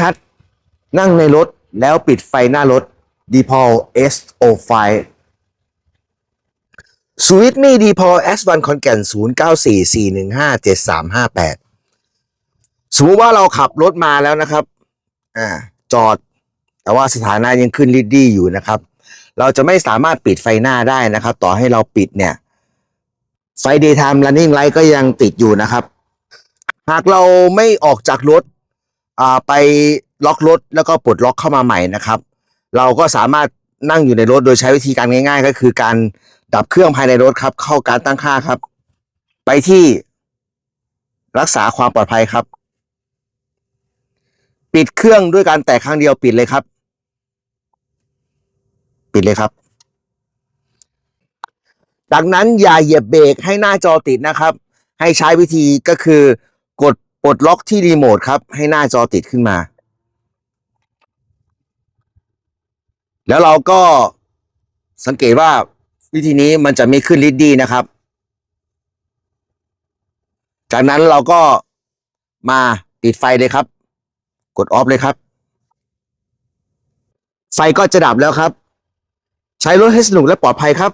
ชัดๆ นั่งในรถแล้วปิดไฟหน้ารถ d p o l SO5 สวิตมี่ d p o l S1 คอนแก่น 0944157358 สมมุติว่าเราขับรถมาแล้วนะครับ อ่า จอด แต่ว่าสถานะยังขึ้นลิดดี้อยู่นะครับ เราจะไม่สามารถปิดไฟหน้าได้นะครับ ต่อให้เราปิดเนี่ย ไฟ daytime running light ก็ยังติดอยู่นะครับ หากเราไม่ออกจากรถ อ่าไปล็อกรถแล้วก็ปลดล็อกเข้ามาใหม่นะครับ เราก็สามารถนั่งอยู่ในรถโดยใช้วิธีการง่าย ๆ ก็คือการดับเครื่องภายในรถครับ เข้าการตั้งค่าครับ ไปที่รักษาความปลอดภัยครับ ปิดเครื่องด้วยการแตะครั้งเดียวปิดเลยครับ ปิดเลยครับจากนั้นอย่าเหยียบเบรกให้หน้าจอติดนะครับ ให้ใช้วิธีก็คือ กดลดล็อกที่รีโมทครับ ให้หน้าจอติดขึ้นมา แล้วเราก็สังเกตว่าวิธีนี้มันจะไม่ขึ้นลิดดี้นะครับ จากนั้นเราก็มาปิดไฟเลยครับ กดออฟเลยครับ ไฟก็จะดับแล้วครับ ใช้รถให้สนุกและปลอดภัยครับ